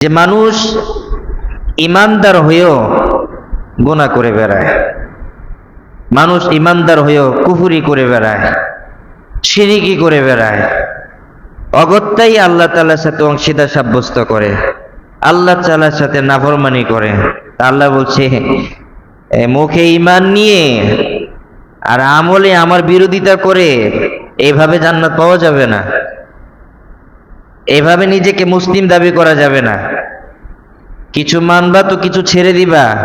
যে মানুষ ইমানদার হয়েও গোনা করে বেড়ায়, মানুষ ইমানদার হয়েও কুফুরি করে বেড়ায়, সিরিকি করে বেড়ায়, অগত্যাই আল্লাহ তালার সাথে অংশীদার সাব্যস্ত করে, আল্লাহ তালার সাথে নাফরমানি করে। আল্লাহ বলছে মুখে ইমান নিয়ে আর আমলে আমার বিরোধিতা করে এভাবে জান্নাত পাওয়া যাবে না। এভাবে নিজেকে মুসলিম দাবি করা যাবে না। কিছু মানবা তো কিছু ছেড়ে দিবা।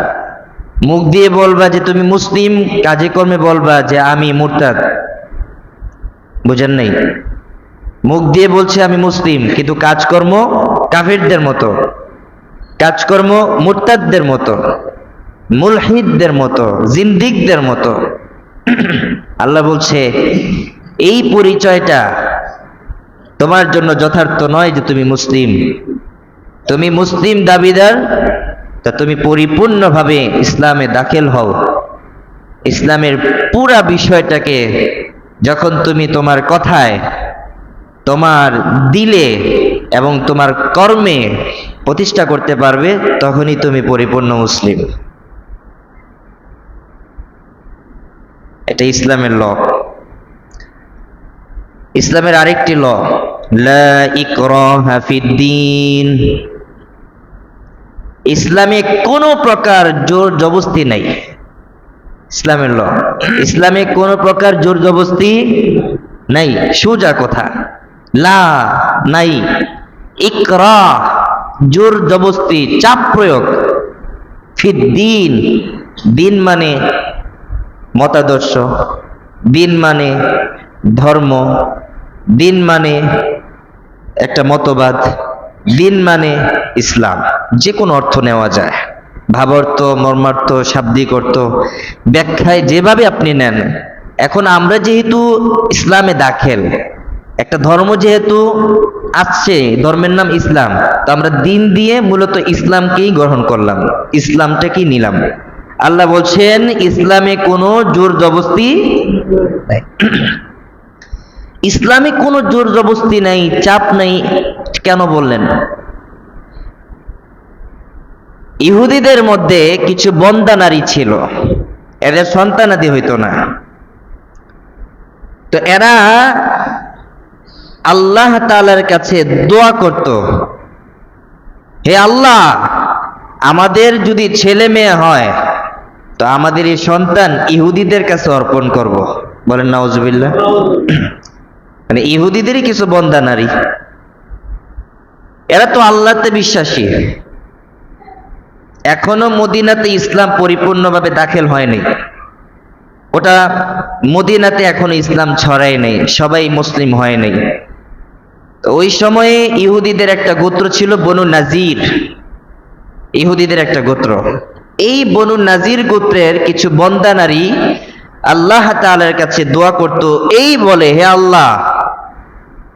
মুখ দিয়ে বলবা যে তুমি মুসলিম, কাজে কর্মে বলবা যে আমি মুরতাদ। বুঝেন নাই? মুখ দিয়ে বলছে আমি মুসলিম, কিন্তু কাজকর্ম কাফিরদের মতো। কাজকর্ম মুরতাদদের মতো। মুলহিদদের মতো জিন্দিকদের মতো। আল্লাহ বলছে, এই পরিচয়টা তোমার জন্য যথার্থ নয় যে তুমি মুসলিম। তুমি মুসলিম দাবিদার, তা তুমি পরিপূর্ণভাবে ইসলামে দাখিল হও। ইসলামের পুরা বিষয়টাকে যখন তুমি তোমার কথায়, তোমার দিলে এবং তোমার কর্মে প্রতিষ্ঠা করতে পারবে, তখনই তুমি পরিপূর্ণ মুসলিম। এটা ইসলামের ল। ইসলামের আরেকটি ল, লা ইকরাহা ফিদ্দিন ইসলামে কোনো প্রকার জোর জবস্তি নাই। ইসলামের ল, ইসলামে কোনো প্রকার জোর জবস্তি নাই। সোজা কথা, লা নাই, ইকরা, জোর জবস্তি চাপ প্রয়োগ ফিদ্দিন দিন মানে মতাদর্শ, দিন মানে ধর্ম দিন মানে একটা মতবাদ, দিন মানে ইসলাম। যে কোনো অর্থ নেওয়া যায়। ভাবার্থ, মর্মার্থ, শাব্দিক অর্থ, ব্যাখ্যায় যেভাবে আপনি নেন। এখন আমরা যেহেতু ইসলামে দাখেল, একটা ধর্ম যেহেতু আসছে ধর্মের নাম ইসলাম, তো আমরা দিন দিয়ে মূলত ইসলামকেই গ্রহণ করলাম, ইসলামটাকেই নিলাম। আল্লাহ বলছেন, ইসলামে কোনো জোর জবস্তি ইসলামে কোনো জোর জবস্তি নাই, চাপ নাই, কেন বললেন? ইহুদিদের মধ্যে কিছু বন্দা নারী ছিল। এদের সন্তানাদি হইতো না। তো এরা আল্লাহ তাআলার কাছে দোয়া করত, হে আল্লাহ, আমাদের যদি ছেলে মেয়ে হয়, তো আমাদের এই সন্তান ইহুদিদের কাছে অর্পণ করব। বলেন, নাউজুবিল্লাহ। মানে ইহুদিদেরই কিছু বন্দা নারী। এরা তো আল্লাহতে বিশ্বাসী। এখনও মদিনাতে ইসলাম পরিপূর্ণভাবে দাখিল হয়নি। ওটা মদিনাতে এখনও ইসলাম ছড়ায় নেই, সবাই মুসলিম হয় নাই। ওই সময়ে ইহুদিদের একটা গোত্র ছিল বনু নাজির। ইহুদিদের একটা গোত্র। এই বনু নাজির গোত্রের কিছু বন্দা নারী আল্লাহ তাআলার কাছে দোয়া করত, এই বলে, হে আল্লাহ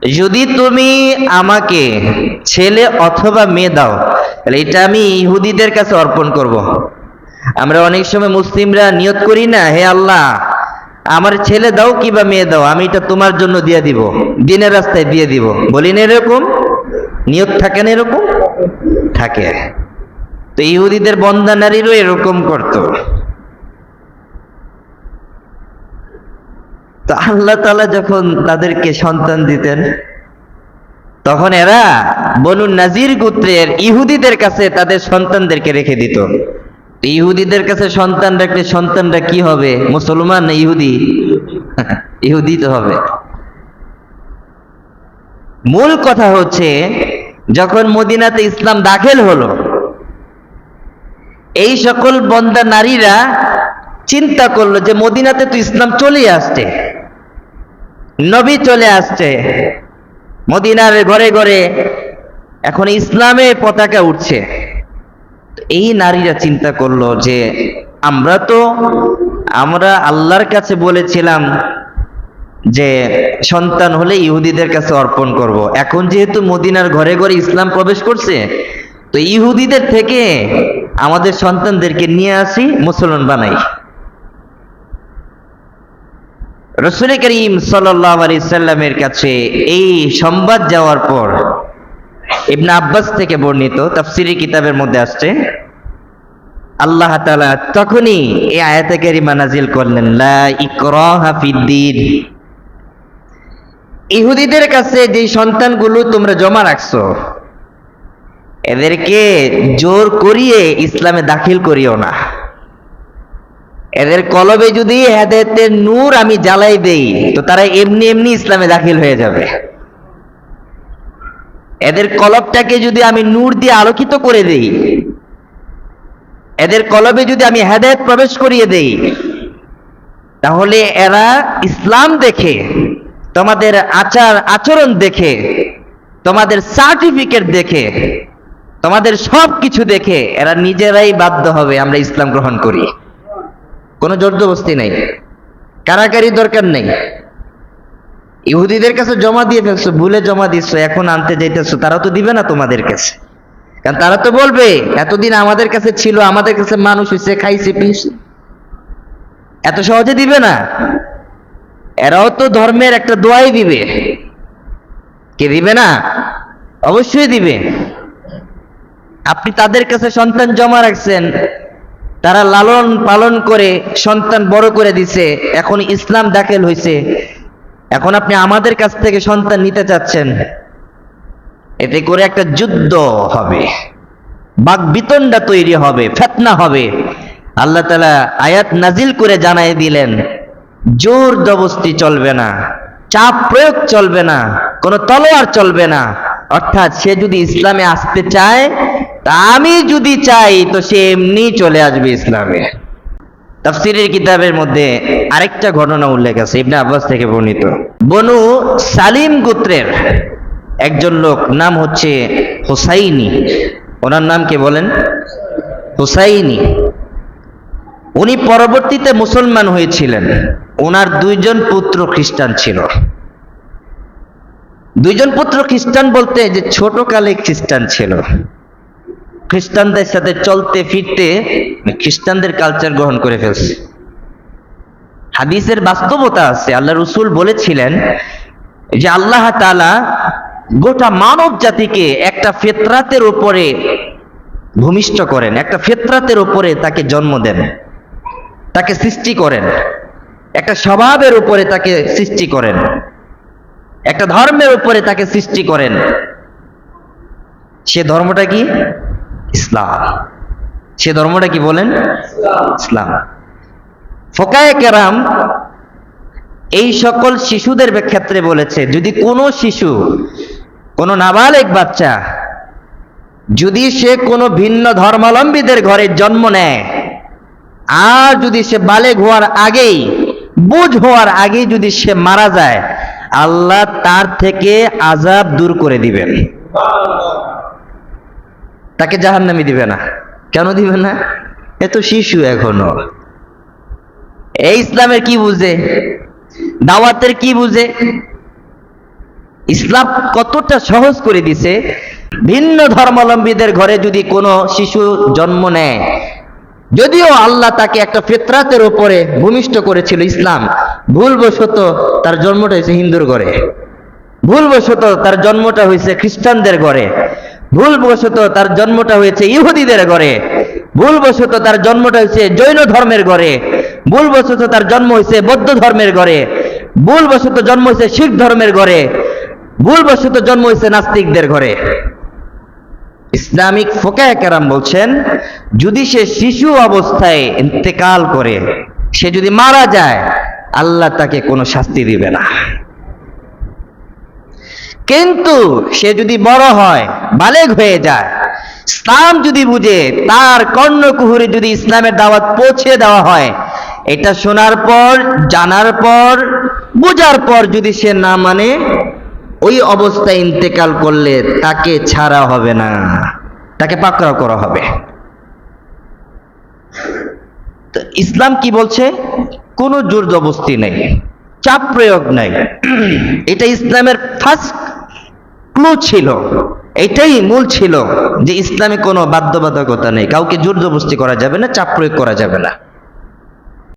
যদি তুমি আমাকে ছেলে অথবা মেয়ে দাও, তাহলে এটা আমি ইহুদিদের কাছে অর্পণ করব। আমরা অনেক সময় মুসলিমরা নিয়ত করি না, হে আল্লাহ, আমার ছেলে দাও কিবা মেয়ে দাও, আমি এটা তোমার জন্য দিয়ে দিব, দিনের রাস্তায় দিয়ে দিব। বলি না এরকম? নিয়ত থাকে না এরকম? থাকে। তো ইহুদিদের বন্দা নারীরও এরকম করতো। তো আল্লাহ তালা যখন তাদেরকে সন্তান দিতেন, তখন এরা বনু নাজির গোত্রের ইহুদিদের কাছে তাদের সন্তানদেরকে রেখে দিত। ইহুদিদের কাছে সন্তান রাখলে সন্তানরা কি হবে? মুসলমান না ইহুদি? ইহুদি তো হবে। মূল কথা হচ্ছে, যখন মদিনাতে ইসলাম দাখিল হলো, এই সকল বন্দা নারীরা চিন্তা করল যে মদিনাতে তো ইসলাম চলে আসছে। নবী চলে আসছে। মদিনার ঘরে ঘরে এখন ইসলামের পতাকা উঠছে। এই নারীরা চিন্তা করল যে, আমরা তো, আমরা আল্লাহর কাছে বলেছিলাম যে, সন্তান হলে ইহুদিদের কাছে অর্পণ করব। এখন যেহেতু মদিনার ঘরে ঘরে ইসলাম প্রবেশ করছে, তো ইহুদিদের থেকে আমাদের সন্তানদেরকে নিয়ে আসি, মুসলমান বানাই। রসুল করিম সাল্লামের কাছে এই সংবাদ যাওয়ার পর ইবনে আব্বাস থেকে বর্ণিত তাফসিরি কিতাবের মধ্যে আসছে, আল্লাহ তাআলা তখনই এই আয়াতে কারিমা নাজিল করলেন ইহুদিদের কাছে যে সন্তানগুলো তোমরা জমা রাখছো, এদেরকে জোর করিয়ে ইসলামে দাখিল করিও না। এদের কলবে যদি হেদায়েতের নূর আমি জ্বালাই দেই, তো তারা এমনি এমনি ইসলামে দাখিল হয়ে যাবে। এদের কলবটাকে যদি আমি নূর দিয়ে আলোকিত করে দেই, এদের কলবে যদি আমি হেদায়েত প্রবেশ করিয়ে দেই, তাহলে এরা ইসলাম দেখে, তোমাদের আচার আচরণ দেখে, তোমাদের সার্টিফিকেট দেখে, তোমাদের সব কিছু দেখে এরা নিজেরাই বাধ্য হবে আমরা ইসলাম গ্রহণ করি। কোনো জোরজবস্তি নাই। কারাকারি দরকার নেই। ইহুদিদের কাছে জমা দিয়ে ফেলছো, ভুলে জমা দিচ্ছ, এখন আনতে যাইতেছো, তারা তো দিবে না তোমাদের কাছে। কারণ তারা তো বলবে, এতদিন আমাদের কাছে ছিল, আমাদের কাছে মানুষ হয়েছে খাইছে পিছে এত সহজে দিবে না। এরাও তো ধর্মের একটা দোয়াই দিবে। কে দিবে না? অবশ্যই দিবে। আপনি তাদের কাছে সন্তান জমা রাখছেন তারা লালন পালন করে সন্তান বড় করে দিছে, এখন ইসলাম দাখিল হয়েছে এখন আপনি আমাদের কাছ থেকে সন্তান নিতে চাচ্ছেন, এতে করে একটা যুদ্ধ হবে। বাক বিতণ্ডা তৈরি হবে, ফেতনা হবে। আল্লাহ তালা আয়াত নাজিল করে জানাই দিলেন, জোর জবস্তি চলবে না, চাপ প্রয়োগ চলবে না, কোনো তলোয়ার চলবে না। অর্থাৎ সে যদি ইসলামে আসতে চায় তা আমি যদি চাই, তো সে এমনি চলে আসবে ইসলামে। তাফসিরের কিতাবের মধ্যে আরেকটা ঘটনা উল্লেখ আছে, ইবনে আব্বাস থেকে বর্ণিত। বনু সালিম গোত্রের একজন লোক, নাম হচ্ছে হোসাইনি। ওনার নাম কে বলেন? হোসাইনি। উনি পরবর্তীতে মুসলমান হয়েছিলেন। ওনার দুইজন পুত্র খ্রিস্টান ছিল। দুইজন পুত্র খ্রিস্টান বলতে যে ছোটকালে খ্রিস্টান ছিল। খ্রিস্টানদের সাথে চলতে, ফিরতে খ্রিস্টানদের কালচার গ্রহণ করে ফেলছে। হাদিসের বাস্তবতা আছে, আল্লাহ রসুল বলেছিলেন যে আল্লাহ তাআলা গোটা মানব জাতিকে একটা ফেতরাতের উপরে ভূমিষ্ঠ করেন, একটা ফেতরাতের উপরে তাকে জন্ম দেন, তাকে সৃষ্টি করেন, একটা স্বভাবের উপরে তাকে সৃষ্টি করেন, একটা ধর্মের উপরে তাকে সৃষ্টি করেন। সে ধর্মটা কি? ইসলাম। সে ধর্মটা কি বলেন? ইসলাম। ফোকায় কেরাম এই সকল শিশুদের ক্ষেত্রে বলেছে, যদি কোনো শিশু, কোনো নাবালেক বাচ্চা, যদি সে কোনো ভিন্ন ধর্মাবলম্বীদের ঘরে জন্ম নেয়, আর যদি সে বালেগ হওয়ার আগেই, বুঝ হওয়ার আগেই যদি সে মারা যায়, আল্লাহ তার থেকে আজাব দূর করে দিবেন। তাকে জাহান্নামি দিবে না। কেন দিবে না? এ তো শিশু এখনও। এই ইসলামের কি বুঝে? দাওয়াতের কি বুঝে? ইসলাম কতটা সহজ করে দিছে? ভিন্ন ধর্মাবলম্বীদের ঘরে যদি কোনো শিশু জন্ম নেয়, যদিও আল্লাহ তাকে একটা ফেতরাতের উপরে ভূমিষ্ঠ করেছিল ইসলাম, ভুলবশত তার জন্মটা হয়েছে হিন্দুর ঘরে। ভুলবশত তার জন্মটা হয়েছে খ্রিস্টানদের ঘরে। ভুলবশত তার জন্মটা হয়েছে ইহুদিদের ঘরে। ভুলবশত তার জন্মটা হয়েছে জৈন ধর্মের ঘরে। ভুলবশত তার জন্ম হয়েছে বৌদ্ধ ধর্মের ঘরে। ভুলবশত জন্ম হয়েছে শিখ ধর্মের ঘরে। ভুলবশত জন্ম হয়েছে নাস্তিকদের ঘরে। ইসলামিক ফোকায় কেরাম বলছেন, যদি সে শিশু অবস্থায় ইন্তেকাল করে, সে যদি মারা যায়, আল্লাহ তাকে কোনো শাস্তি দিবে না। কিন্তু সে যদি বড় হয় বালেগ হয়ে যায়। ইসলাম যদি বুঝে, তার কর্ণকুহুরে যদি ইসলামের দাওয়াত পৌঁছে দেওয়া হয়, এটা শোনার পর, জানার পর, বোঝার পর যদি সে না মানে ওই অবস্থায় ইন্তেকাল করলে তাকে ছাড়া হবে না। তাকে পাকড়াও করা হবে। তো ইসলাম কি বলছে? কোনো জোর জবস্তি নেই, চাপ প্রয়োগ নাই। এটা ইসলামের ফার্স্ট ক্লু ছিল। এটাই মূল ছিল যে ইসলামে কোনো বাধ্যবাধকতা নেই। কাউকে জোর জবস্তি করা যাবে না, চাপ প্রয়োগ করা যাবে না।